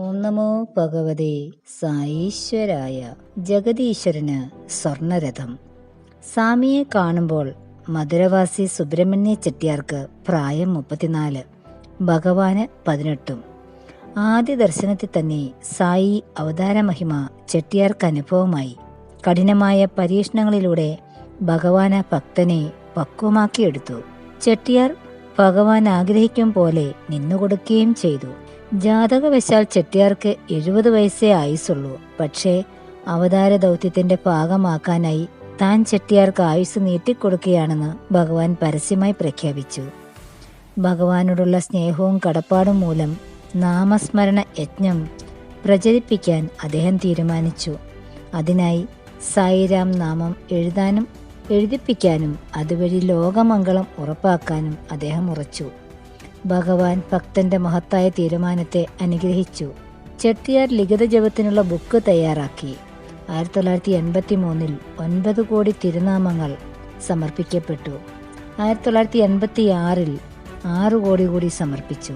ഓം നമോ ഭഗവതേ സായീശ്വരായ ജഗദീശ്വരന് സ്വർണരഥം. സ്വാമിയെ കാണുമ്പോൾ മധുരവാസി സുബ്രഹ്മണ്യ ചെട്ടിയാർക്ക് പ്രായം മുപ്പത്തിനാല് ഭഗവാന് പതിനെട്ടും. ആദ്യ ദർശനത്തിൽ തന്നെ സായി അവതാര മഹിമ ചെട്ടിയാർക്ക് അനുഭവമായി. കഠിനമായ പരീക്ഷണങ്ങളിലൂടെ ഭഗവാന് ഭക്തനെ പക്വമാക്കിയെടുത്തു. ചെട്ടിയാർ ഭഗവാൻ ആഗ്രഹിക്കും പോലെ നിന്നുകൊടുക്കുകയും ചെയ്തു. ജാതകവശാൽ ചെട്ടിയാർക്ക് എഴുപത് വയസ്സേ ആയുസുള്ളൂ പക്ഷേ അവതാര ദൗത്യത്തിന്റെ ഭാഗമാക്കാനായി താൻ ചെട്ടിയാർക്ക് ആയുസ് നീട്ടിക്കൊടുക്കുകയാണെന്ന് ഭഗവാൻ പരസ്യമായി പ്രഖ്യാപിച്ചു. ഭഗവാനോടുള്ള സ്നേഹവും കടപ്പാടും മൂലം നാമസ്മരണ യജ്ഞം പ്രചരിപ്പിക്കാൻ അദ്ദേഹം തീരുമാനിച്ചു. അതിനായി സായിരാം നാമം എഴുതാനും എഴുതിപ്പിക്കാനും അതുവഴി ലോകമംഗളം ഉറപ്പാക്കാനും അദ്ദേഹം ഉറച്ചു. ഭഗവാൻ ഭക്തന്റെ മഹത്തായ തീരുമാനത്തെ അനുഗ്രഹിച്ചു. ചെട്ടിയാർ ലിഖിത ജപത്തിനുള്ള ബുക്ക് തയ്യാറാക്കി. ആയിരത്തി തൊള്ളായിരത്തി എൺപത്തി മൂന്നിൽ ഒൻപത് കോടി തിരുനാമങ്ങൾ സമർപ്പിക്കപ്പെട്ടു. ആയിരത്തി തൊള്ളായിരത്തി എൺപത്തി ആറിൽ ആറ് കോടി കൂടി സമർപ്പിച്ചു.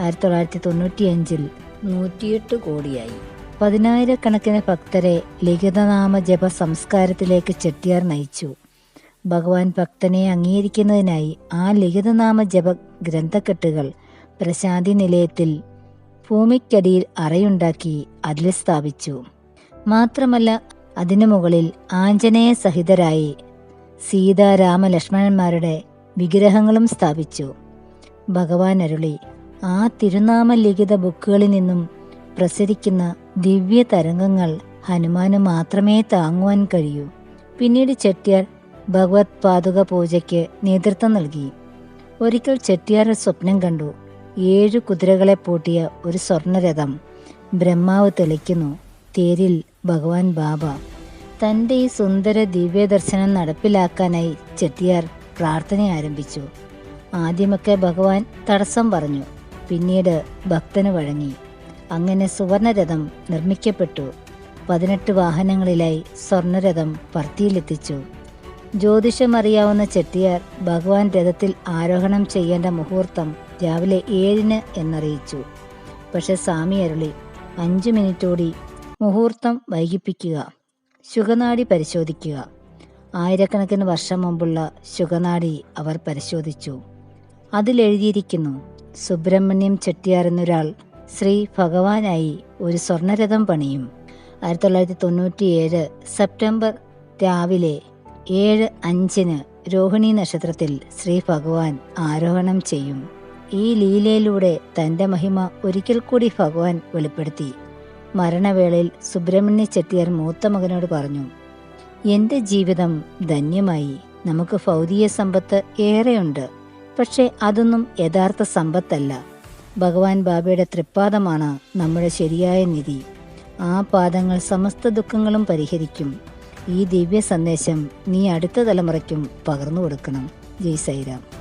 ആയിരത്തി തൊള്ളായിരത്തി തൊണ്ണൂറ്റിയഞ്ചിൽ നൂറ്റിയെട്ട് കോടിയായി. പതിനായിരക്കണക്കിന് ഭക്തരെ ലിഖിതനാമ ജപ സംസ്കാരത്തിലേക്ക് ചെട്ടിയാർ നയിച്ചു. ഭഗവാൻ ഭക്തനെ അംഗീകരിക്കുന്നതിനായി ആ ലിഖിതനാമ ജപ ഗ്രന്ഥക്കെട്ടുകൾ പ്രശാന്തി നിലയത്തിൽ ഭൂമിക്കടിയിൽ അറയുണ്ടാക്കി അതിൽ സ്ഥാപിച്ചു. മാത്രമല്ല അതിനു മുകളിൽ ആഞ്ജനേയ സഹിതരായി സീതാരാമ ലക്ഷ്മണന്മാരുടെ വിഗ്രഹങ്ങളും സ്ഥാപിച്ചു. ഭഗവാൻ അരുളി ആ തിരുനാമ ലിഖിത ബുക്കുകളിൽ നിന്നും പ്രസരിക്കുന്ന ദിവ്യ തരംഗങ്ങൾ ഹനുമാന് മാത്രമേ താങ്ങുവാൻ കഴിയൂ. പിന്നീട് ചെട്ടിയാർ ഭഗവത് പാതുക പൂജയ്ക്ക് നേതൃത്വം നൽകി. ഒരിക്കൽ ചെട്ടിയാർ സ്വപ്നം കണ്ടു. ഏഴു കുതിരകളെ പൂട്ടിയ ഒരു സ്വർണരഥം ബ്രഹ്മാവ് തെളിക്കുന്നു. തേരിൽ ഭഗവാൻ ബാബ. തന്റെ ഈ സുന്ദര ദിവ്യദർശനം നടപ്പിലാക്കാനായി ചെട്ടിയാർ പ്രാർത്ഥന ആരംഭിച്ചു. ആദ്യമൊക്കെ ഭഗവാൻ തടസ്സം പറഞ്ഞു. പിന്നീട് ഭക്തന് വഴങ്ങി. അങ്ങനെ സുവർണരഥം നിർമ്മിക്കപ്പെട്ടു. പതിനെട്ട് വാഹനങ്ങളിലായി സ്വർണരഥം പർത്തിയിലെത്തിച്ചു ജ്യോതിഷം അറിയാവുന്ന ചെട്ടിയാർ ഭഗവാൻ രഥത്തിൽ ആരോഹണം ചെയ്യേണ്ട മുഹൂർത്തം രാവിലെ ഏഴിന് എന്നറിയിച്ചു. പക്ഷെ സ്വാമി അരുളി അഞ്ചു മിനിറ്റോടി മുഹൂർത്തം വൈകിപ്പിക്കുക ശുഖനാടി പരിശോധിക്കുക. ആയിരക്കണക്കിന് വർഷം മുമ്പുള്ള ശുഖനാടി അവർ പരിശോധിച്ചു. അതിലെഴുതിയിരിക്കുന്നു സുബ്രഹ്മണ്യം ചെട്ടിയാർ എന്നൊരാൾ ശ്രീ ഭഗവാനായി ഒരു സ്വർണരഥം പണിയും. ആയിരത്തി തൊള്ളായിരത്തി തൊണ്ണൂറ്റിയേഴ് സെപ്റ്റംബർ രാവിലെ ഏഴ് അഞ്ചിന് രോഹിണി നക്ഷത്രത്തിൽ ശ്രീ ഭഗവാൻ ആരോഹണം ചെയ്യും. ഈ ലീലയിലൂടെ തന്റെ മഹിമ ഒരിക്കൽ കൂടി ഭഗവാൻ വെളിപ്പെടുത്തി. മരണവേളയിൽ സുബ്രഹ്മണ്യ ചെട്ടിയാർ മൂത്ത മകനോട് പറഞ്ഞു എന്റെ ജീവിതം ധന്യമായി. നമുക്ക് ഭൗതിക സമ്പത്ത് ഏറെയുണ്ട്. പക്ഷേ അതൊന്നും യഥാർത്ഥ സമ്പത്തല്ല. ഭഗവാൻ ബാബയുടെ തൃപ്പാദമാണ് നമ്മുടെ ശരിയായ നിധി. ആ പാദങ്ങൾ സമസ്ത ദുഃഖങ്ങളും പരിഹരിക്കും. ഈ ദിവ്യ സന്ദേശം നീ അടുത്ത തലമുറയ്ക്കും പകർന്നു കൊടുക്കണം. ജയ് സൈറാം